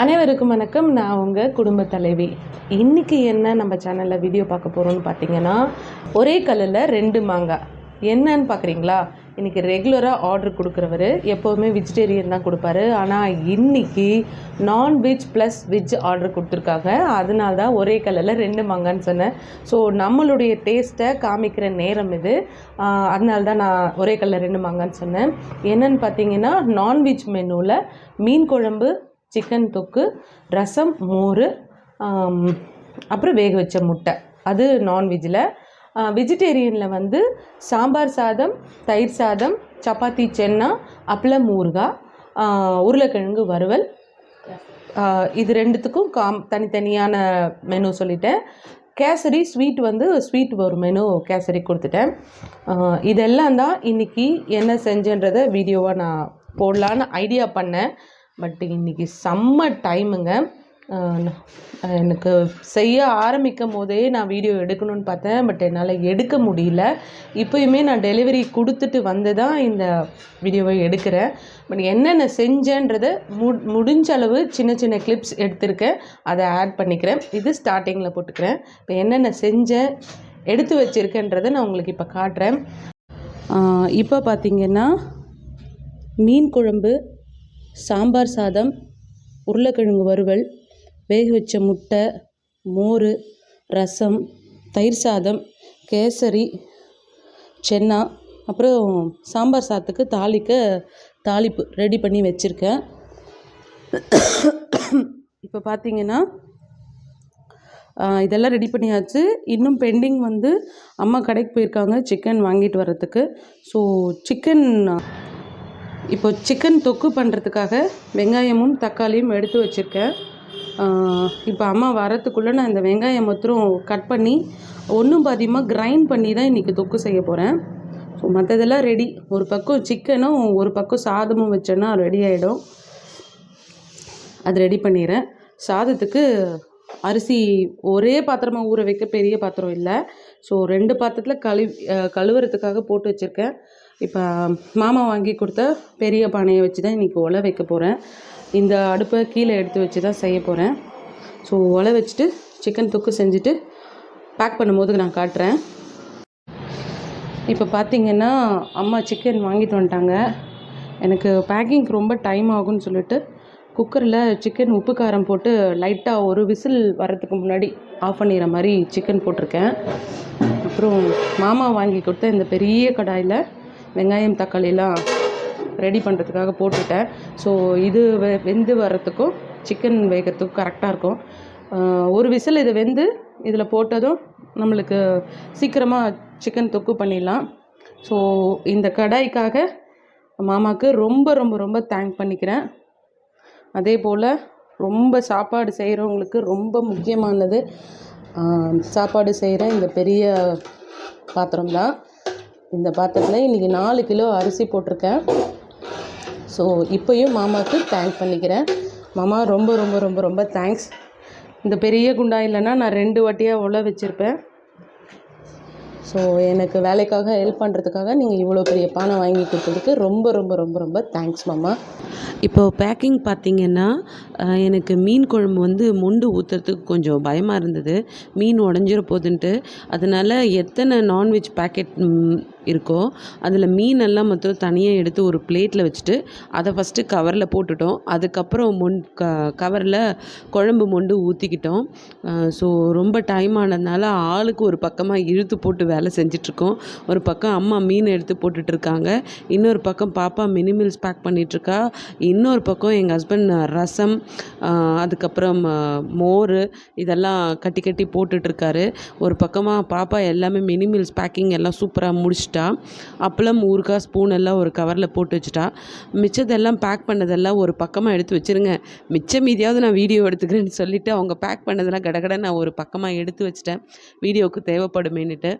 அனைவருக்கும் வணக்கம். நான் உங்கள் குடும்ப தலைவி. இன்றைக்கி என்ன நம்ம சேனலில் வீடியோ பார்க்க போகிறோம்னு பார்த்தீங்கன்னா ஒரே கல்லில் ரெண்டு மாங்காய் என்னன்னு பார்க்குறீங்களா? இன்றைக்கி ரெகுலராக ஆர்டர் கொடுக்குறவர் எப்போவுமே வெஜிடேரியன் தான் கொடுப்பாரு. ஆனால் இன்னைக்கு நான்வெஜ் ப்ளஸ் வெஜ் ஆர்டர் கொடுத்துருக்காங்க. அதனால தான் ஒரே கலரில் ரெண்டு மாங்கான்னு சொன்னேன். ஸோ நம்மளுடைய டேஸ்ட்டை காமிக்கிற நேரம் இது. அதனால தான் நான் ஒரே கலரில் ரெண்டு மாங்கான்னு சொன்னேன். என்னன்னு பார்த்தீங்கன்னா நான்வெஜ் மெனுவில் மீன் குழம்பு சிக்கன் தொக்கு ரசம் மோர் அப்புறம் வேக வச்ச முட்டை. அது நான்வெஜ்ஜில் வெஜிடேரியனில் வந்து சாம்பார் சாதம் தயிர் சாதம் சப்பாத்தி சென்னா அப்பளம் ஊறுகாய் உருளைக்கிழங்கு வறுவல். இது ரெண்டுத்துக்கும் காம் தனித்தனியான மெனு சொல்லிட்டேன். கேசரி ஸ்வீட் வந்து ஸ்வீட் ஒரு மெனு கேசரி கொடுத்துட்டேன். இதெல்லாம் தான் இன்றைக்கி என்ன செஞ்சேன்றதை வீடியோவாக நான் போடலான்னு ஐடியா பண்ணேன். பட் இன்றைக்கி செம்ம டைமுங்க எனக்கு செய்ய ஆரம்பிக்கும் போதே நான் வீடியோ எடுக்கணும்னு பார்த்தேன். பட் என்னால் எடுக்க முடியல. இப்போயுமே நான் டெலிவரி கொடுத்துட்டு வந்து தான் இந்த வீடியோவை எடுக்கிறேன். பட் என்னென்ன செஞ்சேன்றதை மு முடிஞ்ச அளவு சின்ன சின்ன கிளிப்ஸ் எடுத்திருக்கேன். அதை ஆட் பண்ணிக்கிறேன். இது ஸ்டார்டிங்கில் போட்டுக்கிறேன். இப்போ என்னென்ன செஞ்சேன் எடுத்து வச்சுருக்கேன்றதை நான் உங்களுக்கு இப்போ காட்டுறேன். இப்போ பார்த்தீங்கன்னா மீன் குழம்பு சாம்பார் சாதம் உருளைக்கிழங்கு வறுவல் வேக வச்ச முட்டை மோர் ரசம் தயிர் சாதம் கேசரி சென்னா அப்புறம் சாம்பார் சாதத்துக்கு தாளிக்க தாளிப்பு ரெடி பண்ணி வச்சுருக்கேன். இப்போ பார்த்தீங்கன்னா இதெல்லாம் ரெடி பண்ணியாச்சு. இன்னும் பெண்டிங் வந்து அம்மா கடைக்கு போயிருக்காங்க சிக்கன் வாங்கிட்டு வர்றதுக்கு. ஸோ சிக்கன் இப்போ சிக்கன் தொக்கு பண்ணுறதுக்காக வெங்காயமும் தக்காளியும் எடுத்து வச்சுருக்கேன். இப்போ அம்மா வரத்துக்குள்ளே நான் இந்த வெங்காயம் மாத்திரம் கட் பண்ணி ஒன்றும் பாதியமாக கிரைண்ட் பண்ணி தான் இன்றைக்கி தொக்கு செய்ய போகிறேன் ஸோ மற்றதெல்லாம் ரெடி ஒரு பக்கம் சிக்கனும் ஒரு பக்கம் சாதமும் வச்சேன்னா ரெடி ஆகிடும் அது ரெடி பண்ணிடுறேன். சாதத்துக்கு அரிசி ஒரே பாத்திரமாக ஊற வைக்க பெரிய பாத்திரம் இல்லை. ஸோ ரெண்டு பாத்திரத்தில் கழு கழுவுறதுக்காக போட்டு வச்சுருக்கேன். இப்போ மாமா வாங்கி கொடுத்த பெரிய பானையை வச்சு தான் இன்றைக்கி ஒலை வைக்க போகிறேன் இந்த அடுப்பை கீழே எடுத்து வச்சு தான் செய்ய போகிறேன் ஸோ ஒலை வச்சுட்டு சிக்கன் தொக்கு செஞ்சுட்டு பேக் பண்ணும்போது நான் காட்டுறேன். இப்போ பார்த்திங்கன்னா அம்மா சிக்கன் வாங்கிட்டு வந்துட்டாங்க. எனக்கு பேக்கிங்க்கு ரொம்ப டைம் ஆகும்னு சொல்லிட்டு குக்கரில் சிக்கன் உப்பு காரம் போட்டு லைட்டாக ஒரு விசில் வர்றதுக்கு முன்னாடி ஆஃப் பண்ணிடுற மாதிரி சிக்கன் போட்டிருக்கேன். அப்புறம் மாமா வாங்கி கொடுத்த இந்த பெரிய கடாயில் வெங்காயம் தக்காளிலாம் ரெடி பண்ணுறதுக்காக போட்டுட்டேன். ஸோ இது வெ வெந்து வர்றதுக்கும் சிக்கன் வேகிறதுக்கும் கரெக்டாக இருக்கும். ஒரு விசில் இது வெந்து இதில் போட்டதும் நம்மளுக்கு சீக்கிரமாக சிக்கன் தொக்கு பண்ணிடலாம். ஸோ இந்த கடாய்க்காக மாமாவுக்கு ரொம்ப ரொம்ப ரொம்ப தேங்க் பண்ணிக்கிறேன். அதே போல் ரொம்ப சாப்பாடு செய்கிறவங்களுக்கு ரொம்ப முக்கியமானது சாப்பாடு செய்கிற இந்த பெரிய பாத்திரம் தான் இந்த பாத்திரத்தில் இன்றைக்கி நாலு கிலோ அரிசி போட்டிருக்கேன். ஸோ இப்போயும் மாமாவுக்கு தேங்க் பண்ணிக்கிறேன். மாமா ரொம்ப ரொம்ப ரொம்ப ரொம்ப தேங்க்ஸ் இந்த பெரிய குண்டா இல்லைன்னா நான் ரெண்டு வாட்டியாக உள்ள வச்சுருப்பேன். ஸோ எனக்கு வேலைக்காக ஹெல்ப் பண்ணுறதுக்காக நீங்கள் இவ்வளோ பெரிய பானை வாங்கி கொடுத்ததுக்கு ரொம்ப ரொம்ப ரொம்ப ரொம்ப தேங்க்ஸ் மாமா. இப்போ பேக்கிங் பார்த்தீங்கன்னா எனக்கு மீன் குழம்பு வந்து மொண்டு ஊற்றுறதுக்கு கொஞ்சம் பயமாக இருந்தது. மீன் உடஞ்சிர போகுதுன்ட்டு அதனால் எத்தனை நான்வெஜ் பேக்கெட் இருக்கோ அதில் மீனெல்லாம் மொத்தம் தனியாக எடுத்து ஒரு பிளேட்டில் வச்சுட்டு அதை ஃபஸ்ட்டு கவரில் போட்டுட்டோம். அதுக்கப்புறம் மொன் க கவரில் குழம்பு மொண்டு ஊற்றிக்கிட்டோம் ஸோ ரொம்ப டைம் ஆனதுனால ஆளுக்கு ஒரு பக்கமாக இழுத்து போட்டு வேலை செஞ்சிட்ருக்கோம். ஒரு பக்கம் அம்மா மீன் எடுத்து போட்டுட்ருக்காங்க. இன்னொரு பக்கம் பாப்பா மினிமில்ஸ் பேக் பண்ணிகிட்ருக்கா இன்னொரு பக்கம் எங்கள் ஹஸ்பண்ட் ரசம் அதுக்கப்புறம் மோர் இதெல்லாம் கட்டி கட்டி போட்டுட்ருக்காரு. ஒரு பக்கமாக பாப்பா எல்லாமே மினிமில்ஸ் பேக்கிங் எல்லாம் சூப்பராக முடிச்சுட்டு அப்பளம் ஊறுகாய் ஸ்பூன் எல்லாம் ஒரு கவரில் போட்டு வச்சுட்டா. மிச்சதெல்லாம் பேக் பண்ணதெல்லாம் ஒரு பக்கமாக எடுத்து வச்சிருங்க. மிச்சம் மீதியாவது நான் வீடியோ எடுத்துக்கிறேன்னு சொல்லிவிட்டு அவங்க பேக் பண்ணதெல்லாம் கடகட நான் ஒரு பக்கமாக எடுத்து வச்சிட்டேன். வீடியோவுக்கு தேவைப்படுமேன்னுட்டு.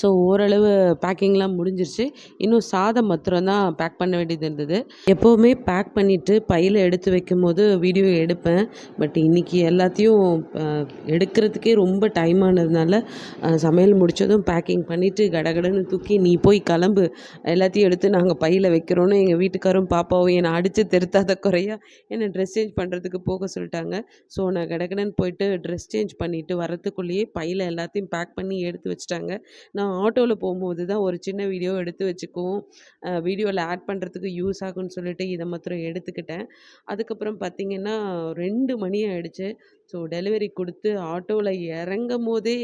ஸோ ஓரளவு பேக்கிங்லாம் முடிஞ்சிருச்சு. இன்னும் சாதம் மாத்திரம்தான் பேக் பண்ண வேண்டியது இருந்தது. எப்போவுமே பேக் பண்ணிவிட்டு பையில் எடுத்து வைக்கும்போது வீடியோ எடுப்பேன். பட் இன்றைக்கி எல்லாத்தையும் எடுக்கிறதுக்கே ரொம்ப டைம் ஆனதுனால சமையல் முடித்ததும் பேக்கிங் பண்ணிவிட்டு கடகடன்னு தூக்கி நீ போய் கிளம்பு. எல்லாத்தையும் எடுத்து நாங்கள் பையில் வைக்கிறோன்னு எங்கள் வீட்டுக்காரும் பாப்பாவும் என்னை அடித்து திருத்தாத குறையா என்னை ட்ரெஸ் சேஞ்ச் பண்ணுறதுக்கு போக சொல்லிட்டாங்க. ஸோ நான் கடகடன்னு போயிட்டு ட்ரெஸ் சேஞ்ச் பண்ணிவிட்டு வரத்துக்குள்ளேயே பையில் எல்லாத்தையும் பேக் பண்ணி எடுத்து வச்சுட்டாங்க. நான் ஆட்டோவில் போகும்போது தான் ஒரு சின்ன வீடியோ எடுத்து வச்சுக்குவோம். வீடியோவில் ஆட் பண்ணுறதுக்கு யூஸ் ஆகும்னு சொல்லிட்டு இதை மாத்திரம் எடுத்துக்கிட்டேன். அதுக்கப்புறம் பார்த்திங்கன்னா ரெண்டு மணி ஆகிடுச்சு ஸோ டெலிவரி கொடுத்து ஆட்டோவில் இறங்கும் போதே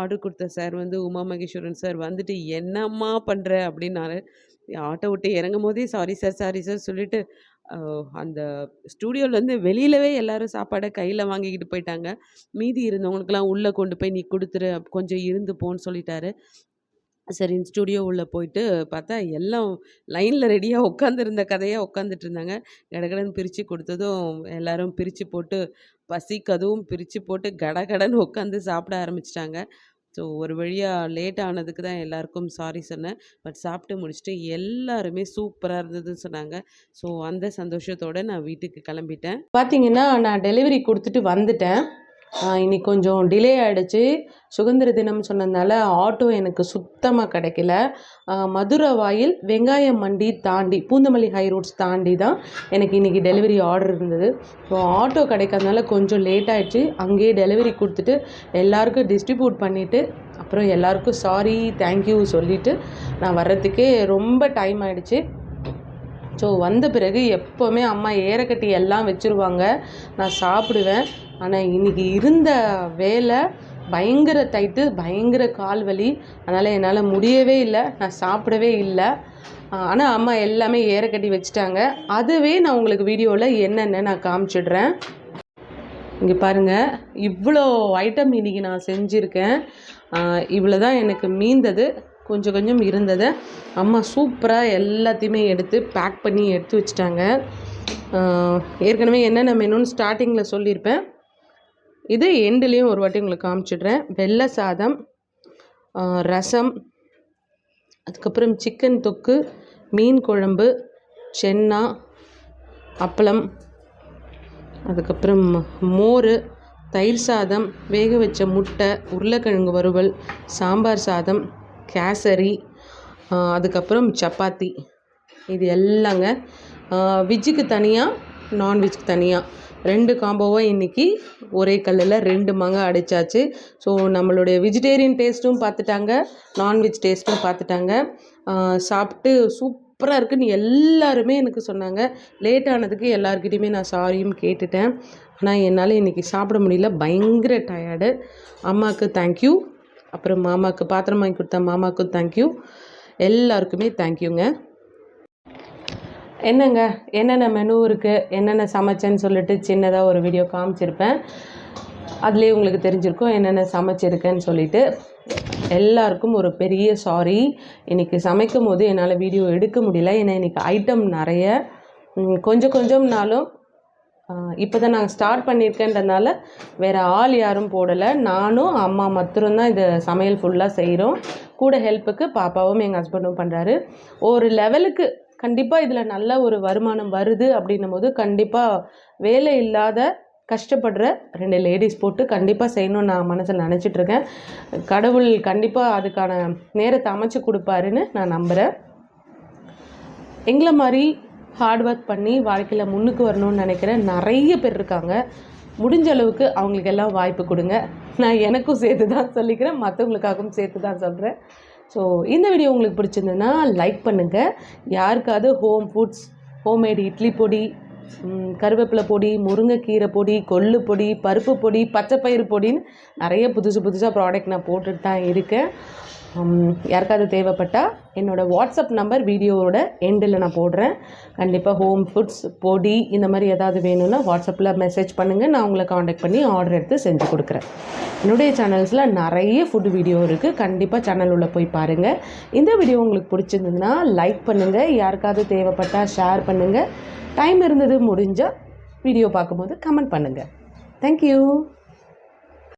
ஆர்டர் கொடுத்த சார் வந்து உமா மகேஸ்வரன் சார் வந்துட்டு என்னம்மா பண்ணுற அப்படின்னாரு. ஆட்டோ விட்டு இறங்கும் போதே சாரி சார் சாரி சார் சொல்லிவிட்டு அந்த ஸ்டூடியோலேருந்து வெளியிலவே எல்லோரும் சாப்பாடை கையில் வாங்கிக்கிட்டு போயிட்டாங்க. மீதி இருந்தவங்களுக்கெல்லாம் உள்ளே கொண்டு போய் நீ கொடுத்துரு கொஞ்சம் இருந்து போன்னு சொல்லிட்டாரு. சரி ஸ்டுடியோ உள்ளே போயிட்டு பார்த்தா எல்லாம் லைனில் ரெடியாக உட்காந்துருந்த கதையாக உட்காந்துட்டு இருந்தாங்க. கடகடன்னு பிரித்து கொடுத்ததும் எல்லோரும் பிரித்து போட்டு பசிக்கு அதுவும் பிரித்து போட்டு கடகடன்னு உட்காந்து சாப்பிட ஆரம்பிச்சிட்டாங்க. ஸோ ஒரு வழியாக லேட் ஆனதுக்கு தான் எல்லாருக்கும் சாரி சொன்னேன். பட் சாப்பிட்டு முடிச்சுட்டு எல்லாருமே சூப்பராக இருந்ததுன்னு சொன்னாங்க. ஸோ அந்த சந்தோஷத்தோடு நான் வீட்டுக்கு கிளம்பிட்டேன். பார்த்தீங்கன்னா நான் டெலிவரி கொடுத்துட்டு வந்துட்டேன். இன்னைக்கு கொஞ்சம் டிலே ஆகிடுச்சு சுதந்திர தினம் சொன்னதுனால ஆட்டோ எனக்கு சுத்தமாக கிடைக்கல. மதுரை வாயில் வெங்காயம் மண்டி தாண்டி பூந்தமல்லி ஹை ரோட்ஸ் தாண்டி தான் எனக்கு இன்றைக்கி டெலிவரி ஆர்டர் இருந்தது. ஸோ ஆட்டோ கிடைக்காதனால கொஞ்சம் லேட் ஆகிடுச்சு அங்கேயே டெலிவரி கொடுத்துட்டு எல்லாருக்கும் டிஸ்ட்ரிபியூட் பண்ணிவிட்டு அப்புறம் எல்லாருக்கும் சாரி தேங்க்யூ சொல்லிவிட்டு நான் வர்றதுக்கே ரொம்ப டைம் ஆகிடுச்சு ஸோ வந்த பிறகு எப்போவுமே அம்மா ஏறக்கட்டி எல்லாம் வச்சுருவாங்க. நான் சாப்பிடுவேன். ஆனால் இன்றைக்கி இருந்த வேலை பயங்கர டைட்டு பயங்கர கால் வலி. அதனால் என்னால் முடியவே இல்லை. நான் சாப்பிடவே இல்லை. ஆனால் அம்மா எல்லாமே ஏரக்கட்டி வச்சுட்டாங்க. அதுவே நான் உங்களுக்கு வீடியோவில் என்னென்ன நான் காமிச்சிடுறேன். இங்கே பாருங்கள் இவ்வளோ ஐட்டம் இன்றைக்கி நான் செஞ்சுருக்கேன். இவ்வளோ தான் எனக்கு மீந்தது. கொஞ்சம் கொஞ்சம் இருந்தது. அம்மா சூப்பராக எல்லாத்தையுமே எடுத்து பேக் பண்ணி எடுத்து வச்சுட்டாங்க. ஏற்கனவே என்னென்ன மெனுன்னு ஸ்டார்டிங்கில் சொல்லியிருப்பேன். இது எண்டுலேயும் ஒரு வாட்டி உங்களுக்கு காமிச்சிடுறேன். வெள்ளை சாதம் ரசம் அதுக்கப்புறம் சிக்கன் தொக்கு மீன் குழம்பு சென்னா அப்பளம் அதுக்கப்புறம் மோர் தயிர் சாதம் வேக வச்ச முட்டை உருளைக்கிழங்கு வறுவல் சாம்பார் சாதம் கேசரி அதுக்கப்புறம் சப்பாத்தி. இது எல்லாங்க. வெஜ்ஜுக்கு தனியாக நான்வெஜ்க்கு தனியாக ரெண்டு காம்போவாக இன்றைக்கி ஒரே கல்லில் ரெண்டு மங்காய் அடித்தாச்சு ஸோ நம்மளுடைய வெஜிடேரியன் டேஸ்ட்டும் பார்த்துட்டாங்க. நான்வெஜ் டேஸ்ட்டும் பார்த்துட்டாங்க. சாப்பிட்டு சூப்பராக இருக்குன்னு எல்லாருமே எனக்கு சொன்னாங்க. லேட் ஆனதுக்கு எல்லாருக்கிட்டையுமே நான் சாரியும் கேட்டுட்டேன். ஆனால் என்னால் இன்றைக்கி சாப்பிட முடியல. பயங்கர டயர்டு அம்மாவுக்கு தேங்க்யூ அப்புறம் மாமாவுக்கு பாத்திரம் வாங்கி கொடுத்த மாமாவுக்கும் தேங்க்யூ எல்லாருக்குமே தேங்க்யூங்க என்னங்க? என்னென்ன மெனு இருக்குது என்னென்ன சமைச்சேன்னு சொல்லிட்டு சின்னதாக ஒரு வீடியோ காமிச்சிருப்பேன். அதுலேயே உங்களுக்கு தெரிஞ்சிருக்கும் என்னென்ன சமைச்சிருக்கேன்னு சொல்லிட்டு. எல்லாருக்கும் ஒரு பெரிய சாரி இன்றைக்கி சமைக்கும் போது என்னால் வீடியோ எடுக்க முடியல. ஏன்னா இன்றைக்கி ஐட்டம் நிறைய. கொஞ்சம் கொஞ்சம்னாலும் இப்போ தான் நாங்கள் ஸ்டார்ட் பண்ணியிருக்கேன்றதுனால வேறு ஆள் யாரும் போடலை. நானும் அம்மா மாத்திரம்தான் இதை சமையல் ஃபுல்லாக செய்கிறோம் கூட ஹெல்ப்புக்கு பாப்பாவும் எங்கள் ஹஸ்பண்டும் பண்ணுறாரு ஒரு லெவலுக்கு கண்டிப்பாக இதில் நல்ல ஒரு வருமானம் வருது அப்படின்னும் போது கண்டிப்பாக வேலை இல்லாத கஷ்டப்படுற ரெண்டு லேடிஸ் போட்டு கண்டிப்பாக செய்யணும்னு நான் மனசில் நினச்சிட்ருக்கேன் கடவுள் கண்டிப்பாக அதுக்கான நேரத்தை அமைச்சு கொடுப்பாருன்னு நான் நம்புகிறேன் எங்களை மாதிரி ஹார்ட் ஒர்க் பண்ணி வாழ்க்கையில் முன்னுக்கு வரணும்னு நினைக்கிற நிறைய பேர் இருக்காங்க. முடிஞ்ச அளவுக்கு அவங்களுக்கு எல்லாம் வாய்ப்பு கொடுங்க. நான் எனக்கும் சேர்த்து தான் சொல்லிக்கிறேன் மற்றவங்களுக்காகவும் சேர்த்து தான் சொல்கிறேன் ஸோ இந்த வீடியோ உங்களுக்கு பிடிச்சிருந்ததுன்னா லைக் பண்ணுங்கள் யாருக்காவது ஹோம் ஃபுட்ஸ் ஹோம்மேட் இட்லி பொடி கருவேப்பிலை பொடி முருங்கைக்கீரை பொடி கொள்ளு பொடி பருப்பு பொடி பச்சைப்பயிறு பொடின்னு நிறைய புதுசு புதுசாக ப்ராடக்ட் நான் போட்டுட்டு தான் இருக்கேன். யாருக்காவது தேவைப்பட்டால் என்னோடய வாட்ஸ்அப் நம்பர் வீடியோவோட எண்டில் நான் போடுறேன். கண்டிப்பாக ஹோம் ஃபுட்ஸ் பொடி இந்த மாதிரி ஏதாவது வேணும்னா வாட்ஸ்அப்பில் மெசேஜ் பண்ணுங்கள் நான் உங்களை காண்டாக்ட் பண்ணி ஆர்டர் எடுத்து செஞ்சு கொடுக்குறேன். என்னுடைய சேனல்ஸில் நிறைய ஃபுட் வீடியோ இருக்குது கண்டிப்பாக சேனல் உள்ளே போய் பாருங்கள் இந்த வீடியோ உங்களுக்கு பிடிச்சிருந்ததுன்னா லைக் பண்ணுங்கள் யாருக்காவது தேவைப்பட்டால் ஷேர் பண்ணுங்கள் டைம் இருந்தது முடிஞ்சால் வீடியோ பார்க்கும்போது கமெண்ட் பண்ணுங்கள் தேங்க்யூ